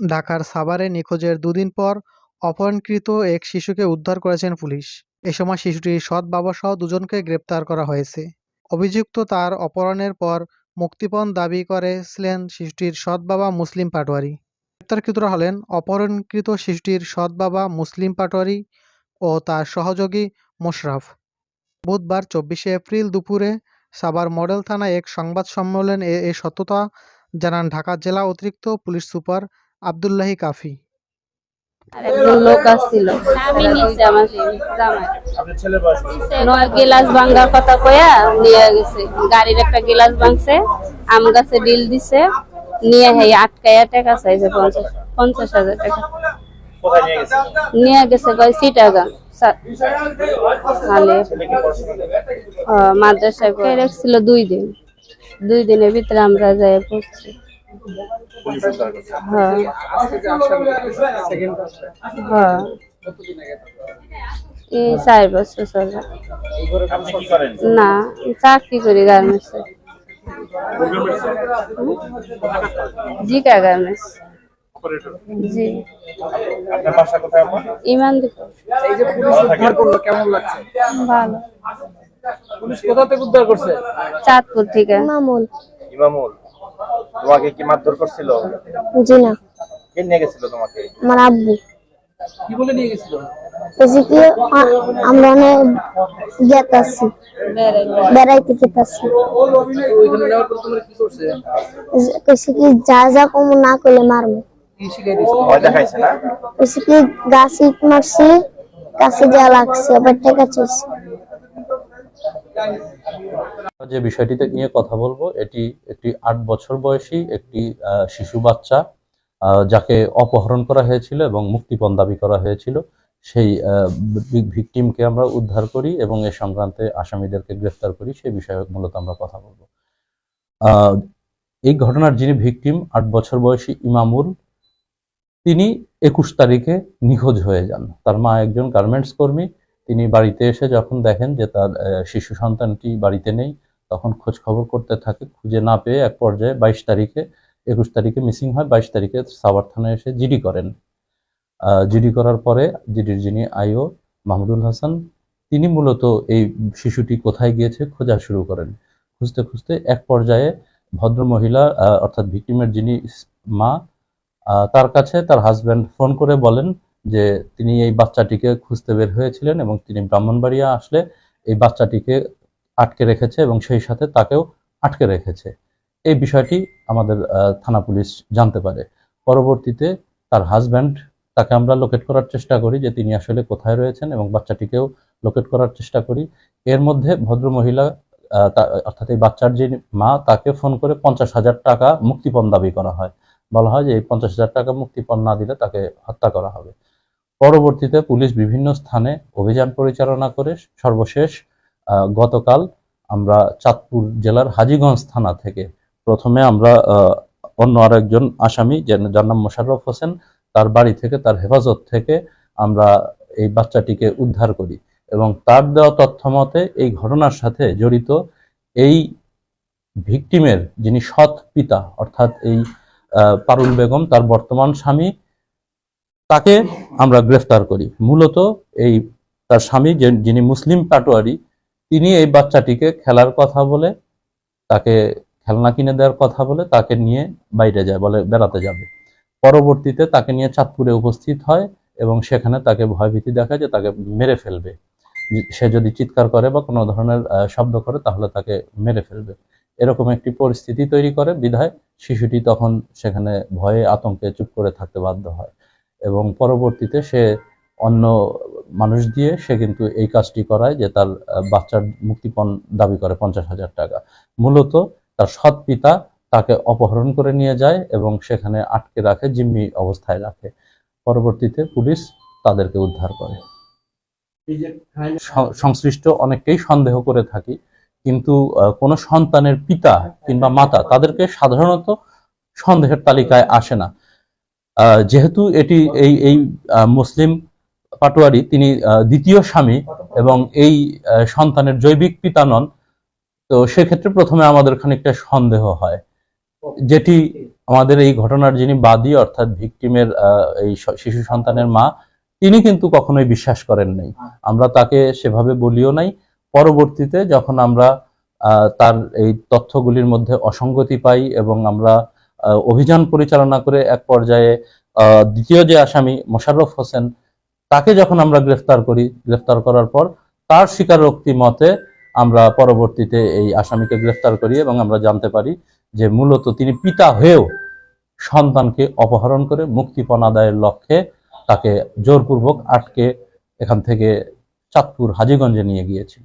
ঢাকার সাভারে নিখোঁজের দুদিন পর অপহরণকৃত এক শিশুকে উদ্ধার করেছেন পুলিশ। এ সময় শিশুটির সৎ বাবাসহ দুজনকে গ্রেপ্তার করা হয়েছে। অভিযুক্ত তার অপহরণের পর মুক্তিপণ দাবি করেছিলেন শিশুটির সৎ বাবা মুসলিম পাটোয়ারি। গ্রেপ্তারকৃতরা হলেন অপহরণকৃত শিশুটির সৎ বাবা মুসলিম পাটোয়ারি ও তার সহযোগী মোশরাফ। বুধবার চব্বিশে এপ্রিল দুপুরে সাবার মডেল থানায় এক সংবাদ সম্মেলনে এ সত্যতা জানান ঢাকা জেলা অতিরিক্ত পুলিশ সুপার আবদুল্লাহি কাফি। আর একজন লোক আসছিল। আমি নিচে আমার জামাই। আপনার ছেলের বয়স কত? নয় গিলাস ভাঙ্গার কথা কয়া নিয়ে গেছে। গাড়ির একটা গিলাস ভাঙছে আম গাছে ডিল দিছে নিয়ে হেই আটকাইয়া টাকা চাইছে পঞ্চাশ পঞ্চাশ হাজার টাকা। নিয়ে গেছে? কয় সিটাগাং ছেলে কি মাদ্রাসায় রাখছিল দুই দিন? দুই দিনের ভিতরে আমরা যাই পড়ছি। হ্যাঁ। হ্যাঁ এই চার বছর চলে। আপনি কি করেন না চাকরি করি গার্মেন্টসে গার্মেন্টস জি আপনার বাসা কোথায় ইমান দিব এই যে পুলিশ উদ্ধার করল কেমন লাগছে ভালো। পুলিশ কোথা থেকে উদ্ধার করছে? চাঁদপুর থেকে। ইমামুল। তোমাকে কি মারধর করছিল? জি না। কে নিয়ে গেছিল তোমাকে? আমার আব্বু। কি বলে নিয়ে গেছিল? কি আমরা অনেক বেড়াইতে কি যা যা কম না করলে মারবো। এসে কি গাছ ইট মারছি গাছে যা লাগছে আবার টাকা চাইছে যে বিষয়টিতে নিয়ে কথা বলব, এটি একটি আট বছর বয়সী একটি শিশু বাচ্চা যাকে অপহরণ করা হয়েছিল এবং মুক্তিপণ দাবি করা হয়েছিল। সেই ভিকটিমকে আমরা উদ্ধার করি এবং এ সংক্রান্তে আসামিদেরকে গ্রেফতার করি সেই বিষয়ে মূলত আমরা কথা বলব। এই ঘটনার যিনি ভিকটিম, আট বছর বয়সী ইমামুল, তিনি একুশ তারিখে নিখোঁজ হয়ে যান। তার মা একজন গার্মেন্টস কর্মী তিনি বাড়িতে এসে যখন দেখেন যে তার শিশু সন্তানটি বাড়িতে নেই তখন খোঁজ খবর করতে থাকে খুঁজে না পেয়ে এক পর্যায়ে বাইশ তারিখে একুশ তারিখে মিসিং হয় বাইশ তারিখে সাভার থানায় এসে জিডি করেন। জিডি করার পরে জিডির যিনি আইও মাহমুদুল হাসান তিনি মূলত এই শিশুটি কোথায় গিয়েছে খোঁজা শুরু করেন। খুঁজতে খুঁজতে এক পর্যায়ে ভদ্র মহিলা আহ, অর্থাৎ ভিক্টিমের যিনি মা তার কাছে তার হাজব্যান্ড ফোন করে বলেন যে তিনি এই বাচ্চাটিকে খুঁজতে বের হয়েছিলেন এবং তিনি ব্রাহ্মণবাড়িয়া আসলে এই বাচ্চাটিকে আটকে রেখেছে এবং সেই সাথে তাকেও আটকে রেখেছে। এই বিষয়টি আমাদের থানা পুলিশ জানতে পারে। পরবর্তীতে তার হাজব্যান্ড তাকে আমরা লোকেট করার চেষ্টা করি যে তিনি আসলে কোথায় রয়েছেন এবং বাচ্চাটিকেও লোকেট করার চেষ্টা করি। এর মধ্যে ভদ্র মহিলা তা- অর্থাৎ এই বাচ্চার যে মা, তাকে ফোন করে পঞ্চাশ হাজার টাকা মুক্তিপণ দাবি করা হয়। বলা হয় যে এই পঞ্চাশ হাজার টাকা মুক্তিপণ না দিলে তাকে হত্যা করা হবে। পরবর্তীতে পুলিশ বিভিন্ন স্থানে অভিযান পরিচালনা করে। সর্বশেষ গতকাল আমরা চাঁদপুর জেলার হাজীগঞ্জ থানা থেকে প্রথমে আমরা অন্য আরেকজন আসামি যার নাম মোশাররফ হোসেন, তার বাড়ি থেকে, তার হেফাজত থেকে আমরা এই বাচ্চাটিকে উদ্ধার করি এবং তার দেওয়া তথ্য মতে এই ঘটনার সাথে জড়িত এই ভিকটিমের যিনি সৎ পিতা, অর্থাৎ এই পারুল বেগম, তার বর্তমান স্বামী তাকে আমরা গ্রেফতার করি। মূলত এই তার স্বামী যিনি মুসলিম পাটোয়ারি, তিনি এই বাচ্চাটিকে খেলার কথা বলে, তাকে খেলনা কিনে দেওয়ার কথা বলে, তাকে নিয়ে বাইরে যায়, বলে বেড়াতে যাবে। পরবর্তীতে তাকে নিয়ে চাঁদপুরে উপস্থিত হয় এবং সেখানে তাকে ভয়ভীতি দেখায় যে তাকে মেরে ফেলবে। সে যদি চিৎকার করে বা কোনো ধরনের শব্দ করে তাহলে তাকে মেরে ফেলবে। এরকম একটি পরিস্থিতি তৈরি করে, বিধায় শিশুটি তখন সেখানে ভয়ে আতঙ্কে চুপ করে থাকতে বাধ্য হয়। এবং পরবর্তীতে সে অন্য মানুষ দিয়ে সে কিন্তু এই কাজটি করায় যে তার বাচ্চার মুক্তিপণ দাবি করে পঞ্চাশ হাজার টাকা। মূলত তার সৎ পিতা তাকে অপহরণ করে নিয়ে যায় এবং সেখানে আটকে রাখে, জিম্মি অবস্থায় রাখে। পরবর্তীতে পুলিশ তাদেরকে উদ্ধার করে। সংশ্লিষ্ট অনেককেই সন্দেহ করে থাকি, কিন্তু কোনো সন্তানের পিতা কিংবা মাতা তাদেরকে সাধারণত সন্দেহের তালিকায় আসে না। যেহেতু এটি এই এই মুসলিম পাটোয়ারি, তিনি দ্বিতীয় স্বামী এবং এই সন্তানের জৈবিক পিতা নন, তো সেক্ষেত্রে প্রথমে আমাদের খানিকটা সন্দেহ হয়। যেটি আমাদের এই ঘটনার যিনি বাদী, অর্থাৎ ভিকটিমের এই শিশু সন্তানের মা, তিনি কিন্তু কখনোই বিশ্বাস করেন নাই। আমরা তাকে সেভাবে বলিও নাই। পরবর্তীতে যখন আমরা তার এই তথ্যগুলির মধ্যে অসঙ্গতি পাই এবং আমরা অভিযান পরিচালনা করে এক পর্যায়ে দ্বিতীয় যে আসামি মোশাররফ হোসেন, তাকে যখন আমরা গ্রেফতার করি, গ্রেফতার করার পর তার স্বীকারোক্তি মতে আমরা পরবর্তীতে এই আসামিকে গ্রেফতার করি এবং আমরা জানতে পারি যে মূলত তিনি পিতা হয়েও সন্তানকে অপহরণ করে মুক্তিপণ আদায়ের লক্ষ্যে তাকে জোরপূর্বক আটকে এখান থেকে চাঁদপুর, হাজীগঞ্জে নিয়ে গিয়েছিল।